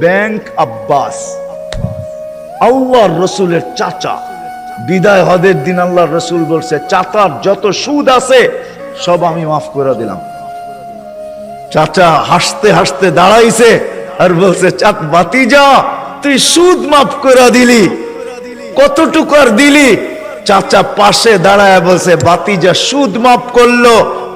Bank Abbas. আল্লাহ রসুলের চাচা। বিদায় হদের দিন আল্লাহ রসুল বলছে, চাচার যত সুদ আছে, সব আমি মাফ করে দিলাম। চাচা হাসতে হাসতে দাঁড়াইছে আর বলছে চাক বাতি যা তুই সুদ মাফ করে দিলি। কতটুকু আর দিলি? চাচা পাশে দাঁড়ায় বলছে বাতিজা সুদ মাফ করল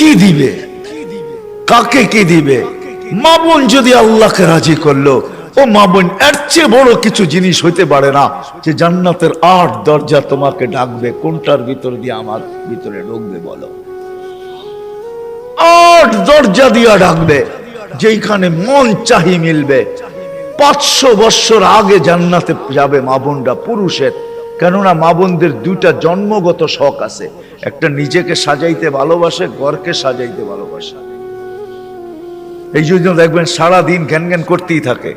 কি দিবে? কাকে কি দিবে? মা বোন যদি আল্লাহকে রাজি করল, ও মা বোন, এর চেয়ে বড় কিছু জিনিস হইতে পারে না যে জান্নাতের আট দরজা তোমাকে ডাকবে, কোনটার ভিতর দিয়ে আমার ভিতরে ঢুকবে বলো? আট দরজা দিয়া ডাকবে, যেইখানে মন চাহি মিলবে। পাঁচশো বৎসর আগে জান্নাতে যাবে মা বোনরা, পুরুষের। কেননা মা বোনদের দুইটা জন্মগত শখ আছে। একটা নিজেকে সাজাইতে ভালোবাসে, ঘরকে সাজাইতে ভালোবাসে। এই জন্য দেখবেন সারা দিন জ্ঞান জ্ঞান করতেই থাকে।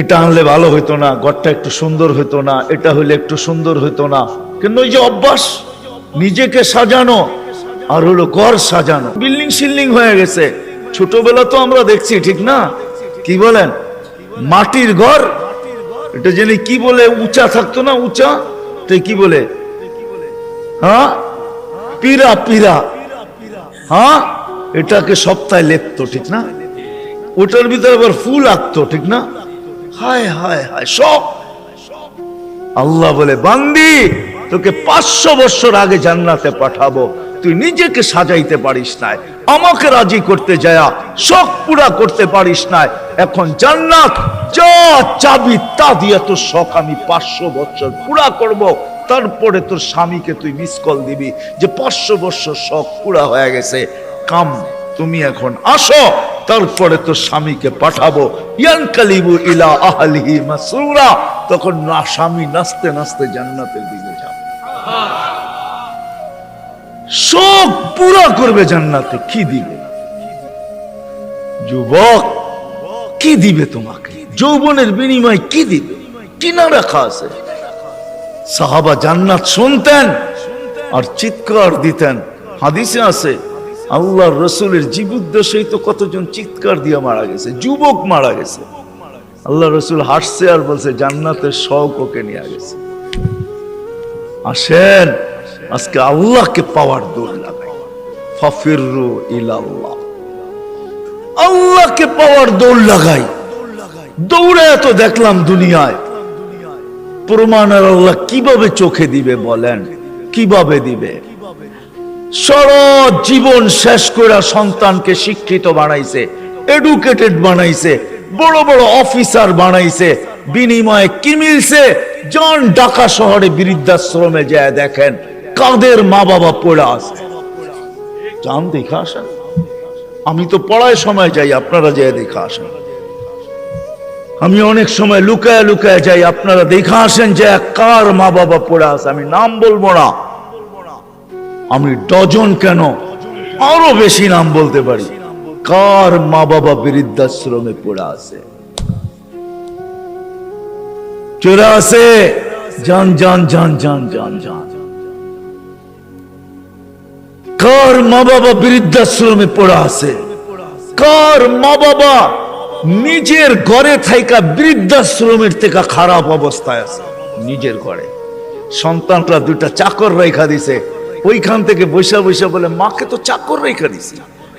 এটা আনলে ভালো হইতো না, ঘরটা একটু সুন্দর হইতো না, এটা হইলে একটু সুন্দর হইতো না। কিন্তু ওই যে অভ্যাস, নিজেকে সাজানো আর হলো ঘর সাজানো। বিল্ডিং সিল্ডিং হয়ে গেছে। ছোটবেলা তো আমরা দেখছি, ঠিক না? কি বলেন? মাটির ঘর এটা জেনে কি বলে উঁচা থাকতো না, উঁচা? তো কি বলে? হ্যাঁ পিরা পিরা। হ্যাঁ এটাকে সপ্তাহে লেপতো ঠিক না? ওটার ভিতরে আবার ফুল আঁকতো, ঠিক না? হায় হায় হায়, সব। আল্লাহ বলে, বান্দি, তোকে পাঁচশো বছর আগে জান্নাতে পাঠাবো। তুই নিজেকে সাজাইতে পারিস নাই। আমাকে রাজি করতে যায়া শখ পুরা করতে পারিস নাই। এখন জান্নাত যা চাবি তা দিয়ে তোর শখ আমি পাঁচশো বছর পুরা করব। তারপরে তোর স্বামীকে তুই মিস কল দিবি যে পাঁচশো বছর শখ পুরা হয়ে গেছে। কাম, তুমি এখন আসো, তারপরে তোর স্বামীকে পাঠাবো। ইয়ানকালিবু ইলা আহলিহি মাসরুরা। তখন না, স্বামী নাচতে নাচতে জান্নাতের দিকে যাবে। শোক পুরা করবে জান্নাতে। কি দিবে? যুবক, কি দিবে তোমাকে? যৌবনের বিনিময় কি দিবে? কিনা রাখা আছে? সাহাবা জান্নাত শুনতেন আর চিৎকার দিতেন। হাদিসে আছে, আল্লাহর রসুলের জীবুদ্দেশেই তো কতজন চিৎকার দিয়ে মারা গেছে? যুবক মারা গেছে। আল্লাহ রসুল হাসছে আর বলছে, জান্নাতের শখ ওকে নিয়ে গেছে। আসেন। আজকে আল্লাহকে পাওয়ার দৌড় লাগাই ইলাল্লাহ। আল্লাহকে পাওয়ার দৌড় লাগাই। দৌড়ে এত দেখলাম দুনিয়ায়। প্রমাণের আল্লাহ কীভাবে চোখে দিবে বলেন? কীভাবে দিবে? সারা জীবন শেষ করে সন্তানকে শিক্ষিত বানাইছে এডুকেটেড বানাইছে, বড় বড় অফিসার বানাইছে, বিনিময়ে কি মিলছে? জন ঢাকা শহরে বৃদ্ধাশ্রমে যায় দেখেন। কাদের মা বাবা পড়ে আছে? যান, দেখে আসেন। আমি তো পড়ায় সময় যাই, আপনারা যেয়ে দেখে আসেন। আমি অনেক সময় লুকায় লুকায় যাই, আপনারা দেখে আসেন যে কার মা বাবা পড়ে আছে। আমি নাম বলব না। আমি ডজন কেন? আরও বেশি নাম বলতে পারি। কার মা বাবা বৃদ্ধাশ্রমে পড়ে আছে? চলে আছে যান যান যান যান যান যান। কার মা বাবা বৃদ্ধাশ্রমে পড়া আছে? কার মা বাবা নিজের ঘরে থাইকা বৃদ্ধাশ্রমের থেকে খারাপ অবস্থায় আছে? নিজের ঘরে। সন্তানরা দুটা চাকর রেখা দিছে। ওইখান থেকে বৈশা বৈশা বলে, মাকে তো চাকর রেখা দিছি,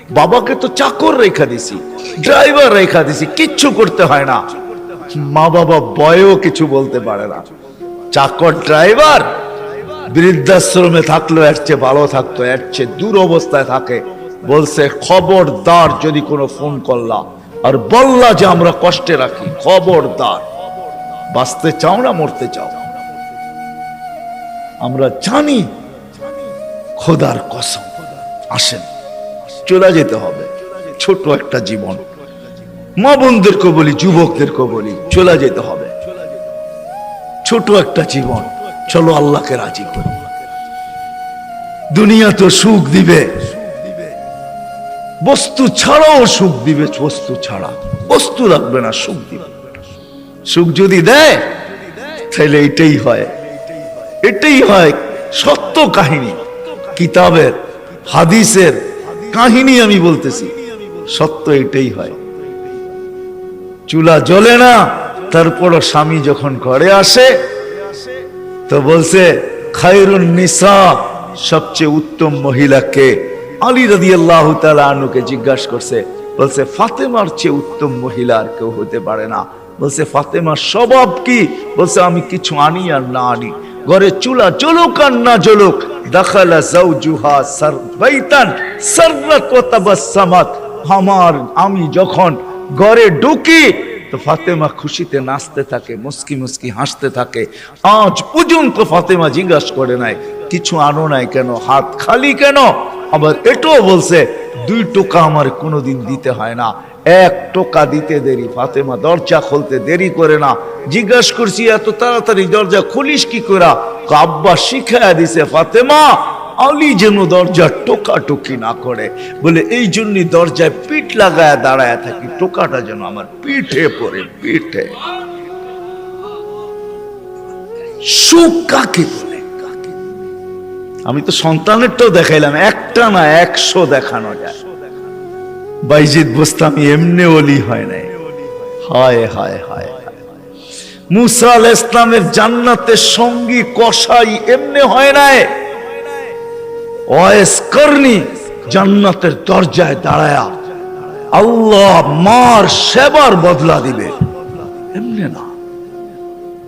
বাবাকে তো চাকর রেখা দিছি, ড্রাইভার রেখা দিছি, কিচ্ছু করতে হয় না। মা বাবা বয়েও কিছু বলতে পারে না। চাকর ড্রাইভার বৃদ্ধাশ্রমে থাকল এর চেয়ে ভালো থাকতো, এর চেয়ে দূর অবস্থায় থাকে। বলছে, খবরদার যদি কোনো ফোন করলা আর বললা যে আমরা কষ্টে রাখি, খবরদার। বাঁচতে চাও না, মরতে চাও আমরা জানি খোদার কসম, আসেন, চলে যেতে হবে। ছোট একটা জীবন। মা বোনদেরকে বলি যুবকদেরকে বলি, চলে যেতে হবে। ছোট একটা জীবন। চলো আল্লাহকে রাজি করি। দুনিয়া তো সুখ দিবে। বস্তু ছাড়াও সুখ দিবে, বস্তু ছাড়া। বস্তু রাখবে না, সুখ দিবে। সুখ যদি দেয়, তাহলে এটাই হয়। এটাই হয় সত্য কাহিনী। কিতাবের, হাদিসের কাহিনী আমি বলতেছি। সত্য এটাই হয়। চুলা জ্বলে না, তারপরও স্বামী যখন ঘরে আসে তো বলছে, খায়রুন নিসা, সবচেয়ে উত্তম মহিলাকে। আলী রাদি আল্লাহ আনুকে জিজ্ঞাসা করছে, বলছে, ফাতেমার চেয়ে উত্তম মহিলা আর কেউ হতে পারে না। বলছে, ফাতেমার স্বভাব কি? বলছে, আমি কিছু আনি আর না আনি। ঘরে চুলা জ্বলুক আর না জ্বলুক, দাখালা জাউজুহা সার বাইতান, সাররাত আমার, আমি যখন ঘরে ঢুকি তো ফাতেমা খুশিতে নাচতে থাকে, মুস্কি মুস্কি হাসতে থাকে। আজ পর্যন্ত ফাতেমা জিজ্ঞাসা করে নাই, কিছু আনো নাই কেন? হাত খালি কেন? আবার এটাও বলছে, দুই টোকা আমার কোনোদিন দিতে হয় না। এক টোকা দিতে দেরি, ফাতেমা দরজা খুলতে দেরি করে না। জিজ্ঞাসা করছি, এত তাড়াতাড়ি দরজা খুলিস কি করা আব্বা শিখায়া দিছে, ফাতেমা আলী যেন দরজা টোকা টুকি না করে। বলে, এই জন্য দরজায় পিঠ লাগায় দাঁড়ায় থাকি, টোকাটা যেন আমার পিঠে পড়ে, পিঠে। সুখ কাকে বলে? আমি তো সন্তানেরটাও দেখাইলাম, একটা না একশো দেখানো যায়। বাইজিদ বোস্তামি এমনি অলি হয় নাই। হায় হায় হায় হায়। মুসা আল ইসলামের জান্নাতের সঙ্গী কষাই এমনি হয় নাই। ওয়েস করনি জান্নাতের দরজায় দাঁড়ায়া। আল্লাহ মার সেবার বদলা দিবে। এমনি না।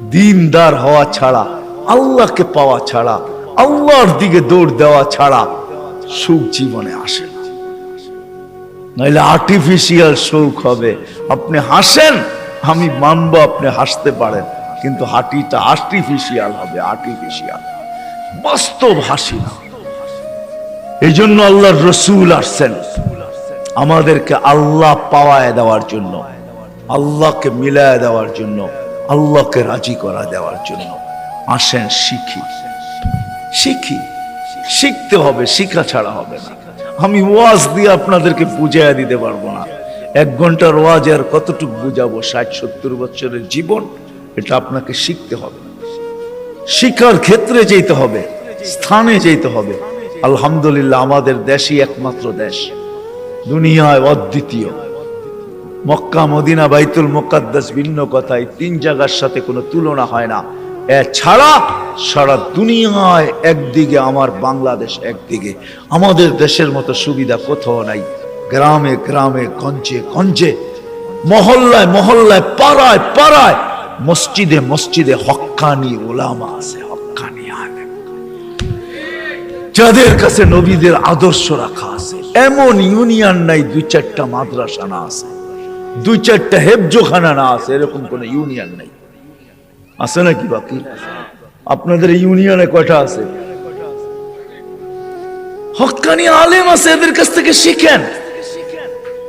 দিনদার হওয়া ছাড়া, আল্লাহকে পাওয়া ছাড়া, আল্লাহর দিকে দৌড় দেওয়া ছাড়া সুখ জীবনে আসে না। নাইলে আর্টিফিশিয়াল সুখ হবে। আপনি হাসেন, আমি মানবো, আপনি হাসতে পারেন। কিন্তু হাঁটিটা আর্টিফিশিয়াল হবে আর্টিফিশিয়াল বাস্তব হাসি না। এই জন্য আল্লাহর রসুল আসছেন। আমাদেরকে আল্লাহ পাওয়ায় দেওয়ার জন্য, আল্লাহকে মিলায় দেওয়ার জন্য, আল্লাহকে রাজি করা দেওয়ার জন্য আসেন শিখি। শিখি। শিখতে হবে, শিখা ছাড়া হবে না। আমি ওয়াজ দিয়ে আপনাদেরকে বুঝাইয়া দিতে পারব না। এক ঘণ্টার ওয়াজ আর কতটুকু বুঝাবো? ষাট, সত্তর বছরের জীবন, এটা আপনাকে শিখতে হবে। শিক্ষার ক্ষেত্রে যেতে হবে, স্থানে যেতে হবে। আলহামদুলিল্লাহ, আমাদের দেশই একমাত্র দেশ। দুনিয়ায় অদ্বিতীয়। মক্কা, মদিনা, বাইতুল মোকাদ্দাস ভিন্ন কথায় তিন জায়গার সাথে কোনো তুলনা হয় না। এছাড়া সারা দুনিয়ায় একদিকে, আমার বাংলাদেশ একদিকে। আমাদের দেশের মতো সুবিধা কোথাও নাই। গ্রামে গ্রামে, গঞ্জে গঞ্জে, মহল্লায় মহল্লায়, পাড়ায় পাড়ায়, মসজিদে মসজিদে হক্কানি ওলামা আছে, হক্কানি আলেম যাদের কাছে নবীদের আদর্শ রাখা আছে, এমন ইউনিয়ন নাই, দুই চারটা মাদ্রাসা না আছে। দুই চারটা হেফজোখানা না আছে, এরকম কোন ইউনিয়ন নাই। আছে নাকি বাকি? আপনাদের ইউনিয়নে কয়টা আছে? হকানি আলেম আছে, এদের কাছ থেকে শিখেন।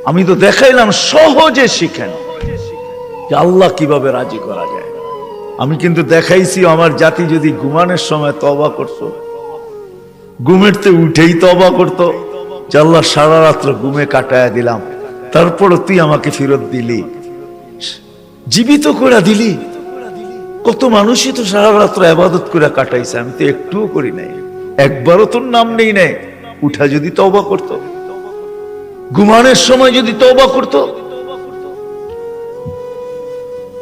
আমি তো দেখাইলাম, সহজে শিখেন। যে আল্লাহ কীভাবে রাজি করা যায়। আমি কিন্তু দেখাইছি, আমার জাতি যদি ঘুমানোর সময় তবা করত ঘুমেরতে উঠেই তবা করত। আল্লাহ সারা রাত্র ঘুমে কাটায় দিলাম। তারপরও তুই আমাকে ফেরত দিলি। জীবিত করে দিলি। কত মানুষই তো সারা রাত্র আবাদত করে কাটাইছে, আমি তো একটুও করি নাই। একবারও তোর নাম নেই নাই। উঠা যদি তবা করত। ঘুমানোর সময় যদি তবা করত।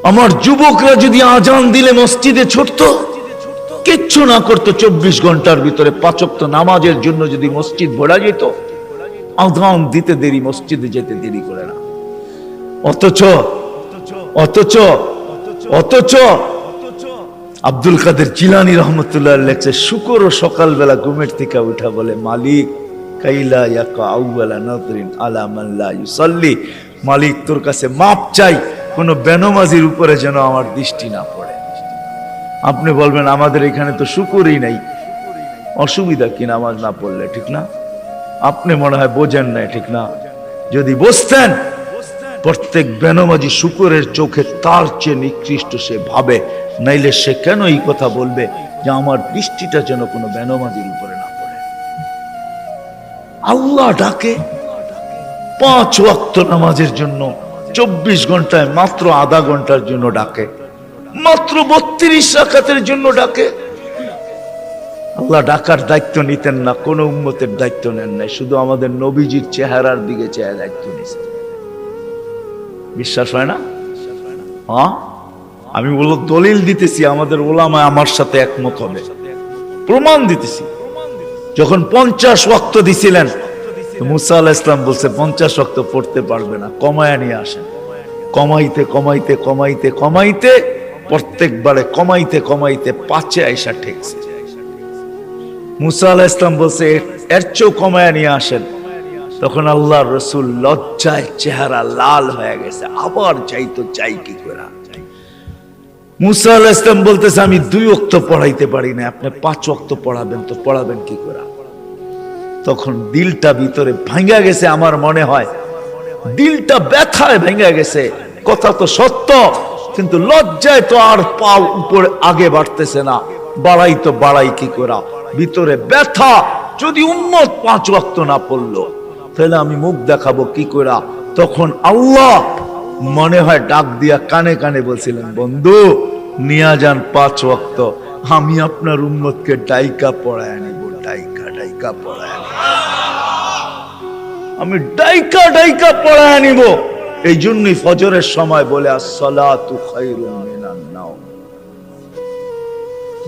আমার যুবকরা যদি আজান দিলে মসজিদে ছুটত। কিচ্ছু না করতো চব্বিশ ঘণ্টার ভিতরে পাচক্ত নামাজের জন্য যদি মসজিদ ভরা যেত, আজান দিতে দেরি, মসজিদে যেতে দেরি করে না। অথচ অথচ অথচ আব্দুল কাদের জিলানি রহমতুল্লাহ লেখছে, শুকর ও সকালবেলা ঘুমের থেকে উঠা বলে, মালিক, কাইলা ইয়াকা আউয়ালা নাদরিন আলা মান লা ইউসাল্লি। মালিক তোর কাছে মাপ চাই, কোন বেনমাজির উপরে যেন আমার দৃষ্টি না আপনি বলবেন, আমাদের এখানে তো শুকুরই নাই। অসুবিধা কি নামাজ না পড়লে, ঠিক না? আপনি মনে হয় বোঝেন না ঠিক না? যদি বসতেন প্রত্যেক বেনমাজি শুকুরের চোখে তার চেয়ে নিকৃষ্ট সে ভাবে, নাইলে সে কেন এই কথা বলবে যে আমার দৃষ্টিটা যেন কোনো বেনমাজির উপরে না পড়ে? আল্লাহ ডাকে পাঁচ ওয়াক্ত নামাজের জন্য, চব্বিশ ঘন্টায় মাত্র আধা ঘণ্টার জন্য ডাকে। মাত্র বত্রিশ রাকাতের জন্য ডাকে। আল্লাহ ডাকার দায়িত্ব নিতেন না, কোন উম্মতের দায়িত্ব নেন নাই, শুধু আমাদের নবীজির চেহারার দিকে চেয়ে দায়িত্ব নিয়েছেন বিশ্বাস হয় না? হ্যাঁ? আমি বলল, দলিল দিতেছি, আমাদের ওলামায় আমার সাথে একমত হবে। প্রমাণ দিতেছি। যখন পঞ্চাশ ওয়াক্ত দিছিলেন মুসা আল্লাহ ইসলাম বলছে, পঞ্চাশ ওয়াক্ত পড়তে পারবে না, কমায় নিয়ে আসেন। কমাইতে কমাইতে কমাইতে কমাইতে প্রত্যেকবারে কমাইতে কমাইতে পাঁচে আইসা ঠেকছে। মুসা আল্লাহ ইসলাম বলছে, "এর- চেয়েও কমায় নিয়ে আসেন। তখন আল্লাহ রসুল লজ্জায় চেহারা লাল হয়ে গেছে। আবার চাই তো চাই কি করে? মুসা আল্লাহ ইসলাম বলতেছে, আমি দুই অক্ত পড়াইতে পারি না। আপনি পাঁচ অক্ত পড়াবেন তো পড়াবেন কি করে? তখন দিলটা ভিতরে ভাঙ্গা গেছে, আমার মনে হয়। দিলটা ব্যথায় ভেঙে গেছে। কথা তো সত্য। কিন্তু লজ্জায় তো আর পাও উপরে আগে বাড়তেছে না। বাড়াই তো বাড়াই কি করা? ভিতরে ব্যথা। যদি উন্মত পাঁচ ওয়াক্ত না পড়ল, তাহলে আমি মুখ দেখাবো কি করা? তখন আল্লাহ মনে হয় ডাক দিয়া কানে কানে বলছিলেন, বন্ধু, নিয়া যান পাঁচ ওয়াক্ত। আমি আপনার উম্মতকে ডাইকা পড়ায় নিব ডাইকা ডাইকা পড়ায় আমি ডাইকা ডাইকা পড়ায় নিব এই জন্যই ফজরের সময় বলে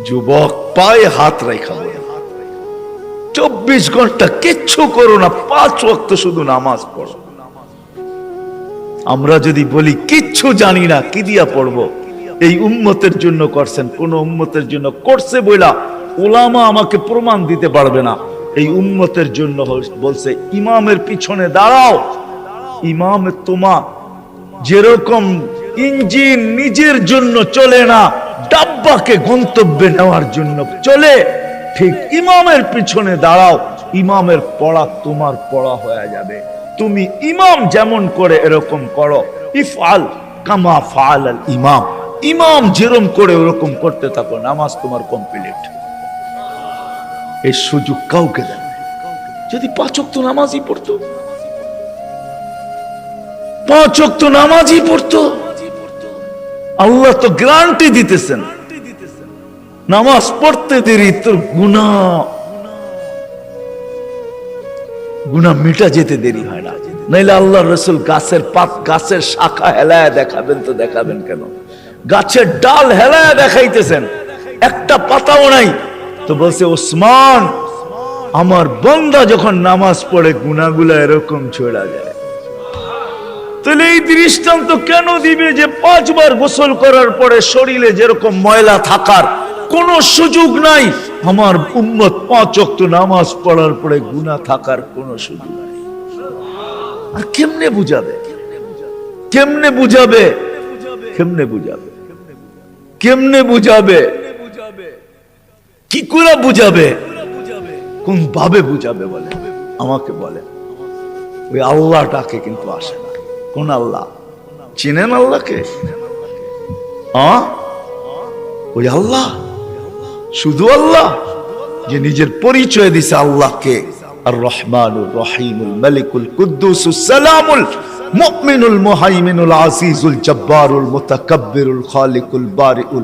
যুবক, পায়ে হাত রেখা বলে, চব্বিশ ঘণ্টা কিচ্ছু করো না, পাঁচ ওয়াক্ত শুধু নামাজ পড়ো। আমরা যদি বলি, কিচ্ছু জানি না, কি দিয়া পড়ব? এই উম্মতের জন্য করছেন, কোন উম্মতের জন্য করছে বইলা ওলামা আমাকে প্রমাণ দিতে পারবে না। এই উম্মতের জন্য বলছে, ইমামের পিছনে দাঁড়াও ইমাম তোমা যেরকম ইঞ্জিন নিজের জন্য চলে না, ডাব্বাকে গন্তব্যে নেওয়ার জন্য চলে, ঠিক ইমামের পিছনে দাঁড়াও, ইমামের পড়া তোমার পড়া হয়ে যাবে। তুমি ইমাম যেমন করে এরকম করো, ইফআল কামা ফাল ইমাম। ইমাম যেরম করে ওরকম করতে থাকো, নামাজ তোমার কমপ্লিট এই সুযোগ কাউকে দেন যদি পাচক তো নামাজই পড়তো পাঁচক তো নামাজই পড়তো। আল্লাহ তো গ্যারান্টি দিতেছেন। নামাজ পড়তে দেরি, তোর গুণা গুণা মিটা যেতে দেরি হয় না। আল্লাহ রসুল গাছের পাত, গাছের শাখা হেলায় দেখাবেন তো দেখাবেন কেন? গাছের ডাল হেলায় দেখাইতেছেন। একটা পাতাও নাই। তো বলছে, ওসমান, আমার বন্দা যখন নামাজ পড়ে গুনাগুলা এরকম ছড়া যায়। তাহলে এই দৃষ্টান্ত কেন দিবে যে পাঁচবার গোসল করার পরে শরীরে যেরকম ময়লা থাকার কোনো সুযোগ নাই? আমার উম্মত পাঁচ অক্ত নামাজ পড়ার পরে গুণা থাকার কোনো সুযোগ নাই। আর কেমনে বুঝাবে? কেমনে বুঝাবে? কেমনে বুঝাবে? কেমনে বুঝাবে? কি করে বুঝাবে? কোন ভাবে বুঝাবে বলে? আমাকে বলে। ওই আল্লাহটাকে কিন্তু আসে না। কোন আল্লাহ? চিনেন আল্লাহকে? ওই আল্লাহ? শুধু আল্লাহ? যে নিজের পরিচয় দিছে আল্লাহকে। আর রহমানুর রহিমুল মালিকুল কুদ্দুসুস জব্বারুল মুতাকাব্বিরুল খালিকুল বারিউল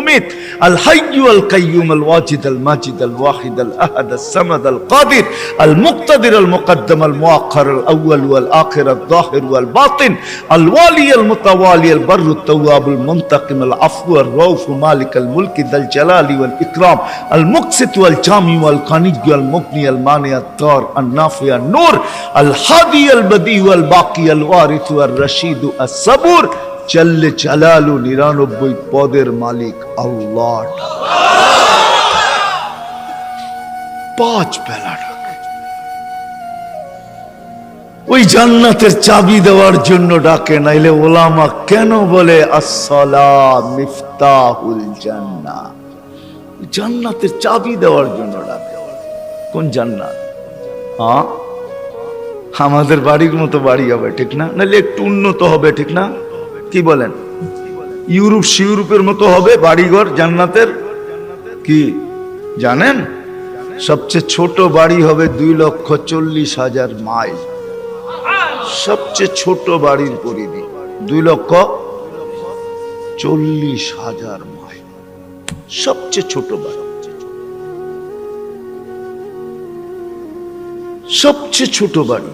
المميت. الحي القيوم الواجد الماجد الواحد الأحد الصمد القادر المقتدر المقدم المؤخر الأول والآخر الظاهر والباطن الوالي المتوالي البر التواب المنتقم العفو الرؤوف مالك الملك ذا الجلال والإكرام المقسط والجامع والقني والمغني المانع الدار النافع النور الهادي البديع والباقي الوارث والرشيد الصبور চল্লে চালালু নিরানব্বই পদের মালিক আল্লাহ। পাঁচ বেলা ওই জান্নাতের চাবি দেওয়ার জন্য ডাকে, নাইলে ওলামা কেন বলে জান্না জান্নাতের চাবি দেওয়ার জন্য ডাকে। কোন জান্নাত? হ্যাঁ? আমাদের বাড়ির মতো বাড়ি হবে, ঠিক না? নাহলে একটু উন্নত হবে, ঠিক না? কি বলেন? ইউরোপ সিউরোপের মতো হবে বাড়িঘর জান্নাতের? কি? জানেন? সবচেয়ে ছোট বাড়ি হবে দুই লক্ষ চল্লিশ হাজার মাইল। সবচেয়ে ছোট বাড়ির পরিধি দুই লক্ষ চল্লিশ হাজার মাইল। সবচেয়ে ছোট বাড়ি। সবচেয়ে ছোট বাড়ি।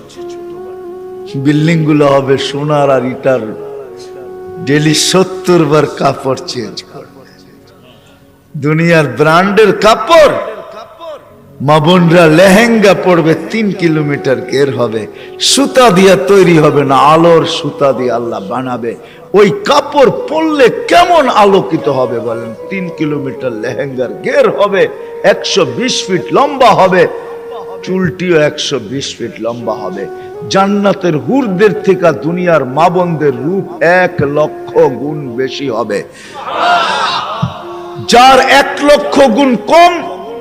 বিল্ডিংগুলো হবে সোনার আর ইটার ডেলি সত্তর বার কাপড় চেঞ্জ করবে। দুনিয়ার ব্র্যান্ডের কাপড়। মা বোনরা লেহেঙ্গা পড়বে তিন কিলোমিটার কের হবে। সুতা দিয়া তৈরি হবে না, আলোর সুতা দিয়ে আল্লাহ বানাবে। ওই কাপড় পরলে কেমন আলোকিত হবে বলেন? তিন কিলোমিটার লেহেঙ্গার গের হবে, একশো বিশ ফিট লম্বা হবে। চুলটিও একশো বিশ ফিট লম্বা হবে। জান্নাতের হুরদের থেকে দুনিয়ার মা বোনদের রূপ এক লক্ষ গুণ বেশি হবে। যার এক লক্ষ গুণ কম,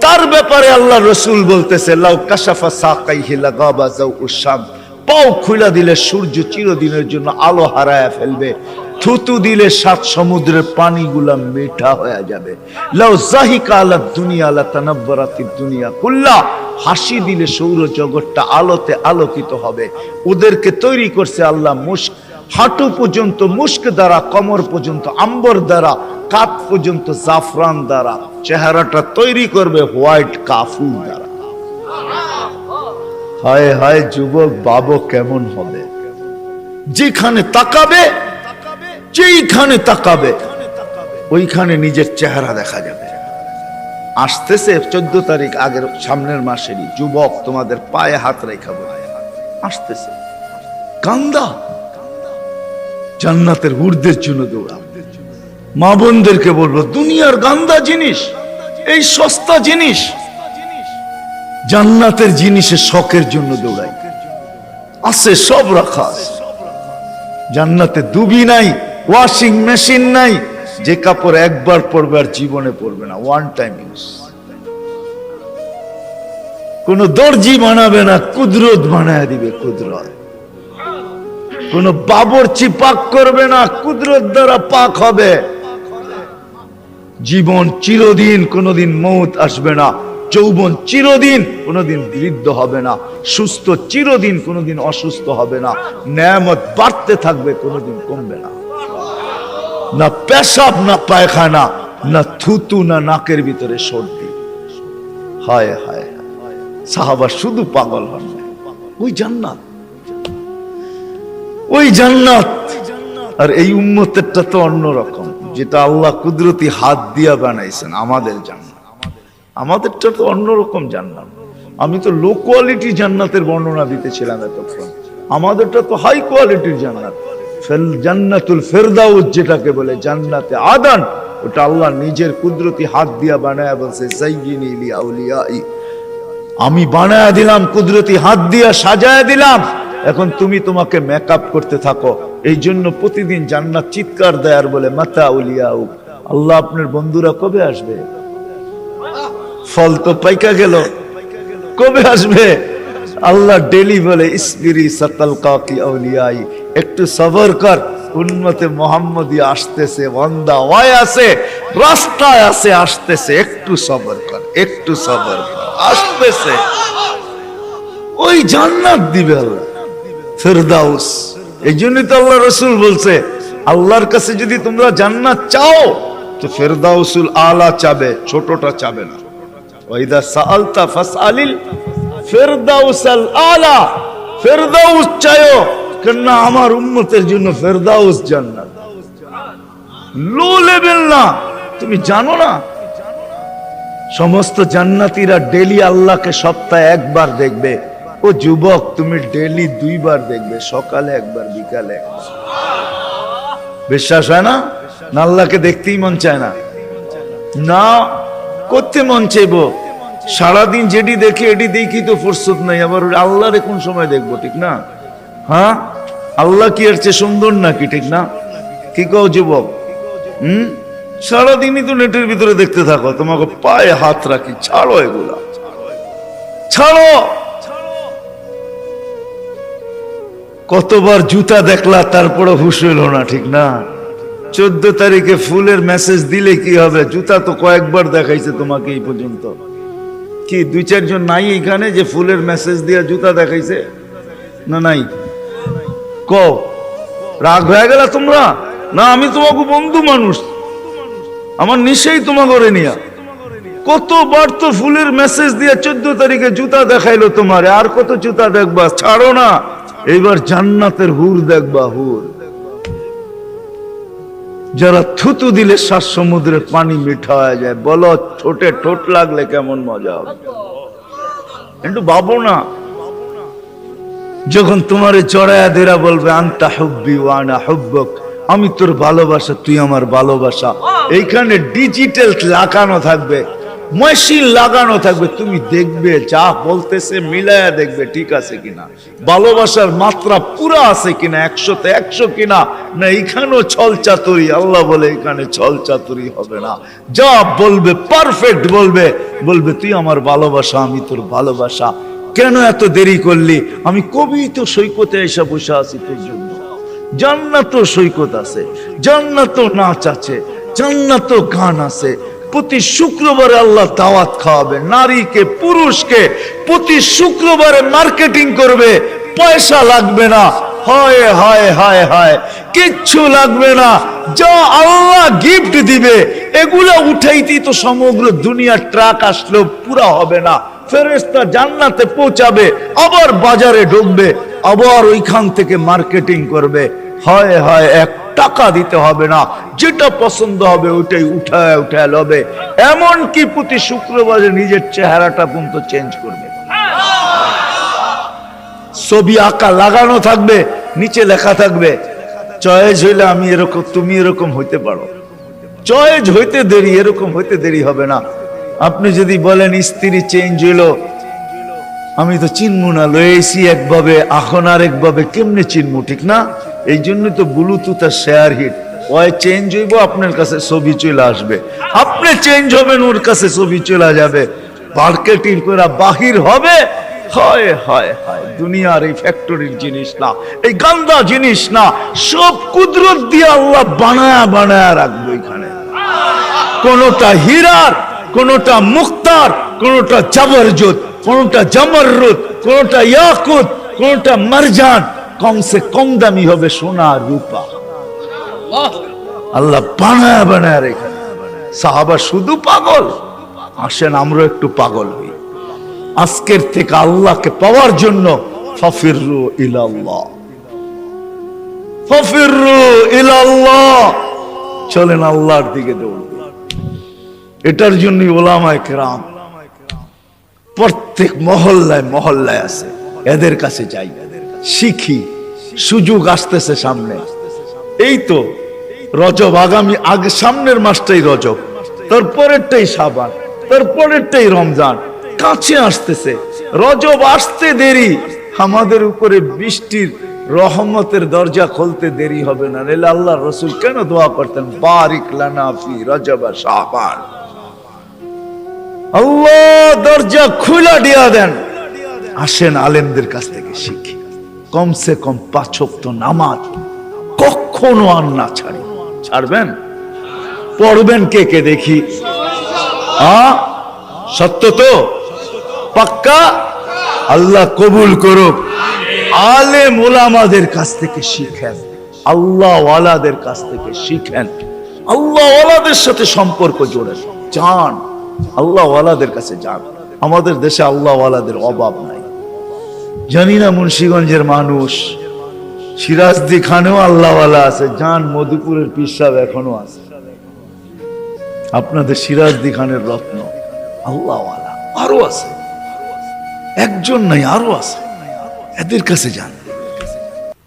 তার ব্যাপারে আল্লাহ রসুল বলতেছে, লাউ কাশাফা সাকাই হিলা গাবা যাও উসাম পাও খুলা দিলে সূর্য চিরদিনের জন্য আলো হারায় ফেলবে। থুতু দিলে সাত সমুদ্রের পানিগুলা মিঠা হয়ে যাবে। লাউ জাহিকা আলা দুনিয়া আলা দুনিয়া কুল্লা। হাসি দিলে সৌর জগৎটা আলোতে আলোকিত হবে। ওদেরকে তৈরি করছে আল্লাহ মুস্ক হাঁটু পর্যন্ত মুস্ক দ্বারা, কমর পর্যন্ত আম্বর দ্বারা কাত পর্যন্ত জাফরান দ্বারা। চেহারাটা তৈরি করবে হোয়াইট কাফুর দ্বারা। হায় হায় যুবক বাবু কেমন হবে? যেখানে তাকাবে, যেইখানে তাকাবে, ওইখানে নিজের চেহারা দেখা যাবে। আসতেছে চোদ্দ তারিখ আগের সামনের মাসেরই। যুবক, তোমাদের পায়ে হাত রেখা আসতেছে। কান্দা। জান্নাতের হুরদের জন্য দৌড়া মা বোনদেরকে বলব, দুনিয়ার গান্দা জিনিস, এই সস্তা জিনিস জান্নাতের জিনিসের শখের জন্য দৌড়াই। আছে সব রাখা জান্নাতে দুবি নাই ওয়াশিং মেশিন নাই, যে কাপড় একবার পরবে আর জীবনে পরবে না ওয়ান টাইম ইউজ কোন দর্জি বানাবে না, কুদরত বানায় দিবে কুদরত। কোন বাবরচি পাক করবে না, কুদরত দ্বারা পাক হবে। জীবন চিরদিন, কোনোদিন মৌত আসবে না। যৌবন চিরদিন কোনোদিন বৃদ্ধ হবে না, সুস্থ চিরদিন কোনোদিন অসুস্থ হবে না, ন্যামত বাড়তে থাকবে, কোনোদিন কমবে না। না পেশাব, না পায়খানা, না থুতু, না নাকের ভিতরে সর্দি। হায় হায় সাহাবা শুধু পাগল হন ওই জান্নাত। ওই জান্নাত। আর এই উম্মতেরটা তো অন্যরকম, যেটা আল্লাহ কুদরতি হাত দিয়া বানাইছেন, আমাদের জান্নাত। আমাদেরটা তো অন্যরকম জান্নাত। আমি তো লো কোয়ালিটি জান্নাতের বর্ণনা দিতেছিলাম এতক্ষণ। আমাদেরটা তো হাই কোয়ালিটির জান্নাত। জান্নাতুল ফেরদাউস যেটাকে বলে জান্নাতে আদান, ওটা আল্লাহ নিজের কুদরতি হাত দিয়া বানায় বলছে আমি বানায় দিলাম, কুদরতি হাত দিয়া সাজায় দিলাম। এখন তুমি তোমাকে মেকআপ করতে থাকো। এই জন্য প্রতিদিন জান্নাত চিৎকার দেয় আর বলে, মাতা উলিয়াউ। আল্লাহ আপনার বন্ধুরা কবে আসবে? ফল তো পাইকা গেল। কবে আসবে? আল্লাহ ডেলি বলে, ইসবিরি সকাল কাকি আউলিয়াই, একটু সবর কর উন্মতে মোহাম্মদী আসতেছে, বন্দা আছে, রাস্তায় আছে, আসতেছে, একটু সবর কর, একটু সবর কর, আসতেছে। ওই জান্নাত দিবে আল্লাহ, ফেরদাউস। এই জন্যই তো আল্লাহ রসুল বলছে, আল্লাহর কাছে যদি তোমরা জান্নাত চাও, তো ফেরদাউসুল আলা চাবে, ছোটটা চাবে না। ওয়াইদা সাআলতা ফাসআলিল ফেরদাউসাল আলা তুমি জানো না সমস্ত জান্নাতীরা ডেলি আল্লাহকে সপ্তাহে একবার দেখবে। ও যুবক, তুমি ডেলি দুইবার দেখবে, সকালে একবার, বিকালে বিশ্বাস হয় না? না, আল্লাহকে দেখতেই মন চায় না। না করতে মন চাইব। সারাদিন যেটি দেখে এটি দেখি তো ফুরসত নাই। আবার আল্লাহরে কোন সময় দেখব, ঠিক না? হ্যাঁ? আল্লাহ কি এর চেয়ে সুন্দর নাকি, ঠিক না? কি কও যুবক? হুম? সারাদিনই তো নেটের ভিতরে দেখতে থাকো, তোমাকে পায়ে হাত রাখি, ছাড়ো এগুলা। ছাড়ো! কতবার জুতা দেখলা তারপরে হুশ হইল না, ঠিক না? চোদ্দ তারিখে ফুলের মেসেজ দিলে কি হবে? জুতা তো কয়েকবার দেখাইছে তোমাকে এই পর্যন্ত। কি, দুই চারজন নাই এখানে যে ফুলের মেসেজ দিয়া জুতা দেখাইছে? না, নাই। ক রাগ হয়ে গেল তোমরা? না, আমি তোমাকে বন্ধু মানুষ। আমার নিশেই তোমাকে নিয়া। কতবার তো ফুলের মেসেজ দিয়ে চোদ্দ তারিখে জুতা দেখাইলো তোমারে। আর কত জুতা দেখবা? ছাড়ো না। এইবার জান্নাতের হুর দেখবা, হুর। যারা থুতু দিলে সাত সমুদ্রের পানি মিঠা হয়ে যায়। বলো, ঠোঁটে ঠোঁট লাগলে কেমন মজা হবে? একটু ভাবো না। যখন তোমার চড়ায়া দেরা বলবে, আন্তা হুব্বি ওয়ানা হুব্বক, আমি তোর ভালোবাসা, তুই আমার ভালোবাসা। এইখানে ডিজিটাল লাগানো থাকবে। মেশিন লাগানো থাকবে, তুমি দেখবে, যা বলতেছে মিলায়া দেখবে ঠিক আছে কিনা। ভালোবাসার মাত্রা পুরা আছে কিনা, একশোতে একশো কিনা, না এখানেও ছল চাতুরি, আল্লাহ বলে এখানে ছল চাতুরি হবে না। যা বলবে পারফেক্ট বলবে বলবে, তুই আমার ভালোবাসা, আমি তোর ভালোবাসা। কেন এত দেরি করলি? আমি কবি তো সৈকতে এসে বসে আছি তোর জন্য। জান্নাত সৈকত আছে জান্নাত নাচ আছে জান্নাত গান আছে প্রতি শুক্রবারে আল্লাহ দাওয়াত খাওয়াবে। নারীকে, পুরুষকে প্রতি শুক্রবারে মার্কেটিং করবে। পয়সা লাগবে না। হয়, হায় হায় হায়। কিচ্ছু লাগবে না। যা আল্লাহ গিফট দিবে, এগুলা উঠাইতেই তো সমগ্র দুনিয়ার ট্রাক আসলেও পুরা হবে না। ফেরেস্তা জান্নাতে পৌঁছাবে, আবার বাজারে ঢুকবে, আবার ওইখান থেকে মার্কেটিং করবে। হয় হয়, এক টাকা দিতে হবে না। যেটা পছন্দ হবে ওইটাই উঠায় উঠায় লবে। এমন কি প্রতি শুক্রবারে নিজের চেহারাটা পর্যন্ত চেঞ্জ করবে? ছবি আঁকা লাগানো থাকবে, নিচে লেখা থাকবে চয়েস হইলে আমি এরকম, তুমি এরকম হইতে পারো। চয়েজ হইতে দেরি, এরকম হইতে দেরি হবে না। আপনি যদি বলেন, স্ত্রী চেঞ্জ হইল, আমি তো চিনমু না, লয়েছি একভাবে, এখন আর একভাবে কেমনে চিনমু ঠিক না? এই জন্য তো ব্লুটুথ আর শেয়ার হিট ওই চেঞ্জ হইব, আপনার কাছে ছবি চলে আসবে। আপনি চেঞ্জ হবেন, ওর কাছে ছবি চলে যাবে। মার্কেটিং করে বাহির হবে। হয় হয় হয়, দুনিয়ার এই ফ্যাক্টরির জিনিস না, এই গান্দা জিনিস না, সব কুদরত দিয়ে আল্লাহ বানায়া বানায়া রাখব এখানে কোনটা হীরার, কোনটা মুক্তার, কোনটা জাবরজত কোনটা জামররুত, কোনটা ইয়াকুত, কোনটা মারজান। কমসে কম দামি হবে সোনা রূপা। আল্লাহ বানায় বানায় রেখে সাহাবা শুধু পাগল। আসেন আমরা একটু পাগল হই। আজকের থেকে আল্লাহকে পাওয়ার জন্য ফাফিরু ইলাল্লাহ। ইলাল্লাহ। চলেন আল্লাহর দিকে দৌড় এটার জন্য ওলামায় কেরাম প্রত্যেক মহল্লায় মহল্লায় আছে। এদের কাছে যাই শিখি, সুযোগ আসতেছে সামনে। এই তো রজব আগামী আগে সামনের মাসটাই রজব তারপরেরটাই সাবান তারপরেরটাই রমজান, কাছে আসতেছে। রজব আসতে দেরি, আমাদের উপরে বৃষ্টির রহমতের দরজা খুলতে দেরি হবে না। নাহলে আল্লাহ রসুল কেন দোয়া করতেন? বারিক লানা ফি রজব সাবান আল্লাহ দরজা খুলা দিয়া দেন। আসেন আলেমদের কাছ থেকে শিখি। কমসে কম পাঁচক তো নামাজ কখনো আর না ছাড়ি। ছাড়বেন? পড়বেন কে কে দেখি? সত্য তো? পাক্কা? আল্লাহ কবুল করুক। আলে মোলামাদের কাছ থেকে শিখেন। আল্লাহ ওয়ালাদের কাছ থেকে শিখেন। আল্লাহ ওয়ালাদের সাথে সম্পর্ক জোড়েন। যান। আল্লাহ ওয়ালাদের কাছে যান। আমাদের দেশে আল্লাহ ওয়ালাদের অভাব নাই। জানি না মুন্সীগঞ্জের মানুষ। সিরাজদি খানেও আল্লাহওয়ালা আছে যান মধুপুরের পিসাব এখনও আছে। আপনাদের সিরাজদি খানের রত্ন আল্লাহওয়ালা আরও আছে। একজন নাই, আরও আছে। এদের কাছে যান।